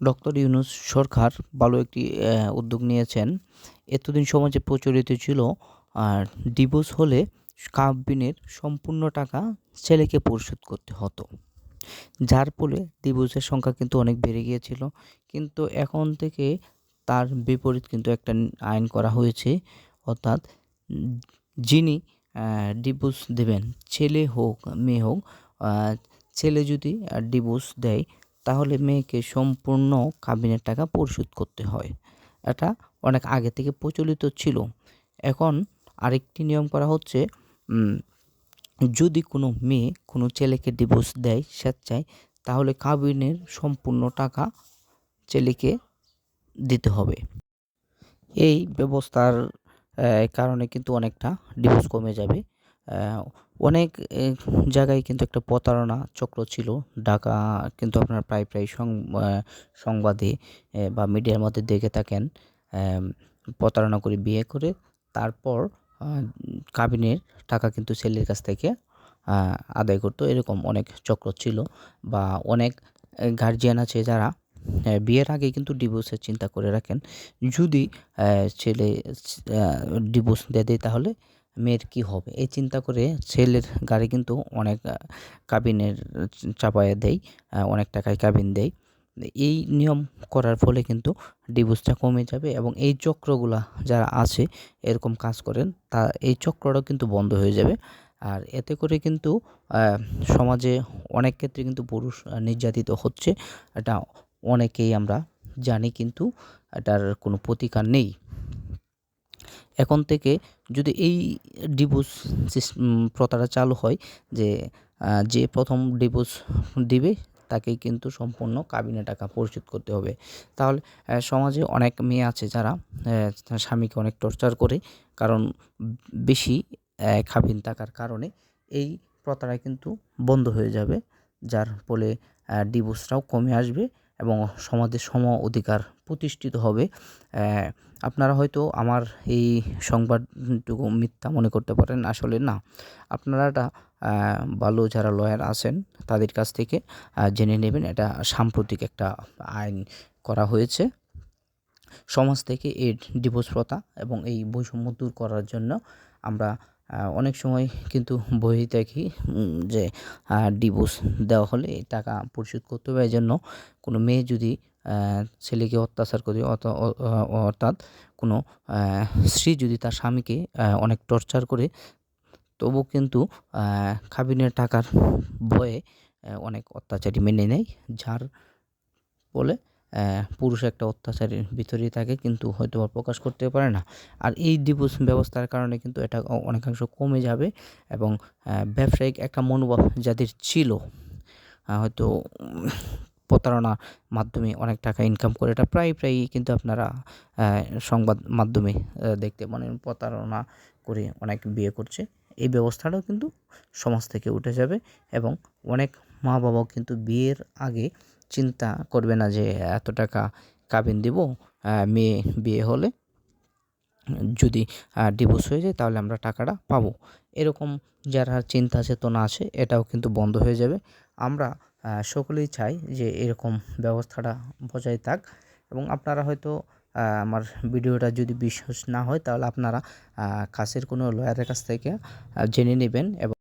Doctor Yunus সরকার ভালো একটি উদ্যোগ নিয়েছেন। এতদিন সমাজে প্রচলিত ছিল, আর ডিভোর্স হলে কাবিনের সম্পূর্ণ টাকা ছেলেকে পরিশোধ করতে হতো। যার ফলে ডিভোর্সের সংখ্যা কিন্তু অনেক বেড়ে গিয়েছিল। কিন্তু এখন থেকে তার বিপরীত কিন্তু একটা আইন করা হয়েছে, অর্থাৎ যিনি ডিভোর্স দেবেন, ছেলে হোক, মেয়ে হোক ছেলে যদি ডিভোর্স দেয় তাহলে মেয়েকে সম্পূর্ণ কাবিনের টাকা পরিশোধ করতে হয়। এটা অনেক আগে থেকে প্রচলিত ছিল। এখন আরেকটি নিয়ম করা হচ্ছে যদি কোনো মেয়ে কোনো ছেলেকে ডিভোর্স দেয় স্বেচ্ছায়, তাহলে কাবিনের সম্পূর্ণ টাকা ছেলেকে দিতে হবে। এই ব্যবস্থার কারণে কিন্তু অনেকটা ডিভোর্স কমে যাবে। অনেক জায়গায় কিন্তু একটা প্রতারণা চক্র ছিল। ঢাকা কিন্তু আপনার প্রায় প্রায় সংবাদে বা মিডিয়ার মধ্যে দেখে থাকেন প্রতারণা করে, বিয়ে করে, তারপর কাবিনের টাকা কিন্তু ছেলের কাছ থেকে আদায় করতো। এরকম অনেক চক্র ছিল, বা অনেক গার্জিয়ান আছে যারা বিয়ের আগে কিন্তু ডিভোর্সের চিন্তা করে রাখেন। যদি ছেলে ডিভোর্স দিয়ে, দেয় তাহলে মেয়ের কি হবে? এই চিন্তা করে ছেলের গাড়ি কিন্তু অনেক কাবিনের চাপায় দেয় অনেক টাকায় কাবিন দেয়। এই নিয়ম করার ফলে কিন্তু ডিভোর্সটা কমে যাবে এবং এই চক্রগুলা যারা আছে, এরকম কাজ করেন, তা এই চক্রটাও কিন্তু বন্ধ হয়ে যাবে। আর এতে করে কিন্তু সমাজে অনেক ক্ষেত্রে কিন্তু পুরুষ নির্যাতিত হচ্ছে। এটা অনেকেই আমরা জানি কিন্তু এটার কোনো প্রতিকার নেই। এখন থেকে যদি এই ডিভোর্স প্রথাটা চালু হয় যে যে প্রথম ডিভোর্স দিবে তাকেই কিন্তু সম্পূর্ণ কাবিনে টাকা পরিশোধ করতে হবে। তাহলে সমাজে অনেক মেয়ে আছে যারা স্বামীকে অনেক টর্চার করে, কারণ বেশি কাবিন থাকার কারণে এই প্রথাটা কিন্তু বন্ধ হয়ে যাবে, যার ফলে ডিভোর্সটাও কমে আসবে এবং সমাজের সম অধিকার প্রতিষ্ঠিত হবে। আপনারা হয়তো আমার এই সংবাদটুকু মিথ্যা মনে করতে পারেন, আসলে না। আপনারা ভালো যারা লয়ার আছেন, তাদের কাছ থেকে জেনে নেবেন এটা সাম্প্রতিক একটা আইন করা হয়েছে। সমাজ থেকে এই ডিভোর্স প্রথা এবং এই বৈষম্য দূর করার জন্য আমরা অনেক সময় কিন্তু বই দেখি যে ডিভোর্স দেওয়া হলে টাকা পরিশোধ করতে হবে। এই জন্য কোনো মেয়ে যদি ছেলেকে অত্যাচার করে অর্থাৎ কোনো স্ত্রী যদি তার স্বামীকে অনেক টর্চার করে, তবু কিন্তু খাবিনের টাকার ভয়ে অনেক অত্যাচারী মেনে নেয়, যার বলে পুরুষ একটা অত্যাচারের ভিতরেই থাকে, কিন্তু হয়তো প্রকাশ করতে পারে না। আর এই ডিভোর্স ব্যবস্থার কারণে কিন্তু এটা অনেকাংশ কমে যাবে এবং ব্যবসায়িক একটা মনোভাব যাদের ছিল হয়তো উম, প্রতারণার মাধ্যমে অনেক টাকা ইনকাম করে। এটা প্রায় প্রায়ই কিন্তু আপনারা সংবাদ মাধ্যমে দেখতে মানে প্রতারণা করে অনেক বিয়ে করছে। এই ব্যবস্থাটাও কিন্তু সমাজ থেকে উঠে যাবে এবং অনেক মা বাবাও কিন্তু বিয়ের আগে চিন্তা করবে না যে এত টাকা কাবিন দিব মেয়ে বিয়ে হলে যদি ডিভোর্স হয়ে যায় তাহলে আমরা টাকাটা পাবো। এরকম যারা চিন্তা চেতনা আছে এটাও কিন্তু বন্ধ হয়ে যাবে। আমরা সকলেই চাই যে এরকম ব্যবস্থাটা বজায় থাক এবং আপনারা হয়তো আমার ভিডিওটা যদি বিশ্বাস না হয় তাহলে আপনারা কাছের কোনো লয়ারের কাছ থেকে জেনে নেবেন এবং